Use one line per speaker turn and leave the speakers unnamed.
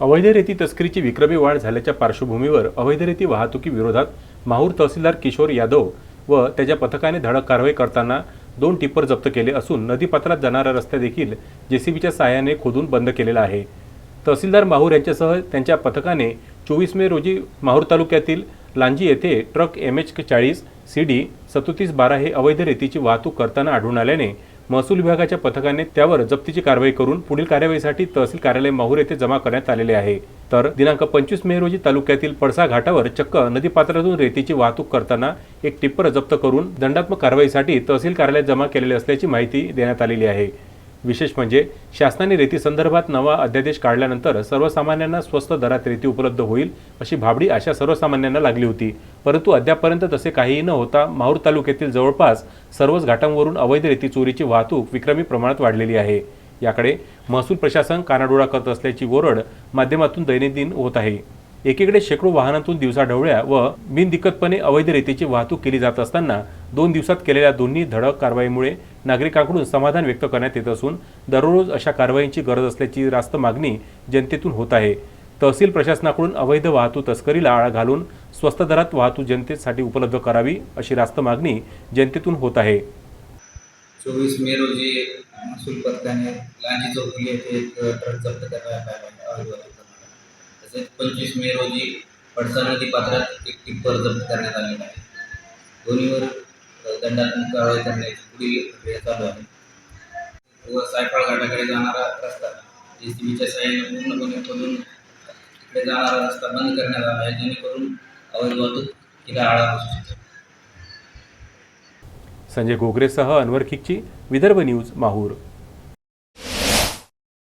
अवैध रेती तस्करीची विक्रमी वाढ झाल्याच्या पार्श्वभूमीवर अवैध रेती वाहतुकी विरोधात माहूर तहसीलदार किशोर यादव व त्याच्या पथकाने धडक कारवाई करताना दोन टिप्पर जप्त केले असून नदीपात्रात जाणारा रस्ता देखील जेसीबीच्या सहाय्याने खोदून बंद केलेला आहे. तहसीलदार माहूर यांच्यासह त्यांच्या पथकाने चोवीस मे रोजी माहूर तालुक्यातील लांजी येथे ट्रक एम एच चाळीस सी डी सदोतीस बारा हे अवैध रेतीची वाहतूक करताना आढळून आल्याने महसूल विभागाच्या पथकाने त्यावर जप्तीची कारवाई करून पुढील कार्यवाहीसाठी तहसील कार्यालय माहूर येथे जमा करण्यात आलेले आहे. तर दिनांक पंचवीस मे रोजी तालुक्यातील पडसा घाटावर चक्क नदीपात्रातून रेतीची वाहतूक करताना एक टिप्पर जप्त करून दंडात्मक कारवाईसाठी तहसील कार्यालयात जमा केलेले असल्याची माहिती देण्यात आलेली आहे. विशेष म्हणजे शासनाने रेती संदर्भात नवा अध्यादेश काढल्यानंतर सर्वसामान्यांना स्वस्त दरात रेती उपलब्ध होईल अशी भाबडी आशा सर्वसामान्यांना लागली होती. परंतु अद्यापर्यंत तसे काहीही न होता माहूर तालुक्यातील जवळपास सर्वच घाटांवरून अवैध रेती चोरीची वाहतूक विक्रमी प्रमाणात वाढलेली आहे. याकडे महसूल प्रशासन कानाडोळा करत असल्याची ओरड माध्यमातून दैनंदिन होत आहे. एकीकडे शेकडो वाहनांतून दिवसाढवळ्या व बिनदिक्कतपणे अवैध रेतीची वाहतूक केली जात असताना दोन दिवसात केलेल्या दोन्ही धडक कारवाईमुळे नागरिकांकडून समाधान व्यक्त करण्यात येत असून दररोज अशा कारवाईंची गरज असल्याची रास्त मागणी जनतेतून होत आहे. तहसील प्रशासनाकडून अवैध वाहतूक तस्करीला आळा घालून स्वस्त दरात वाहतूक जनतेसाठी उपलब्ध करावी अशी रास्त मागणी जनतेतून होत आहे.
चोवीस मे रोजी महसूल पथकाने लांजी चौफुली येथे एक ट्रक जप्त करण्यात आला. तसेच पंचवीस मे रोजी पडसा नदी पात्रात एक टिप्पर जप्त करण्यात आलेला आहे. दोन्हीवर दंडात्मक कारवाई करण्याची पुढील प्रक्रिया चालू आहे. व सायफळ घाटाकडे जाणारा रस्ता जे सी बीच्या साह्याने पूर्णपणे खोदून तिकडे जाणारा रस्ता बंद करण्यात आला आहे जेणेकरून अवैध वाहतूक तिला आळा बसू शकते.
संजय गोगरेसह अनवर खिकची विदर्भ न्यूज माहूर.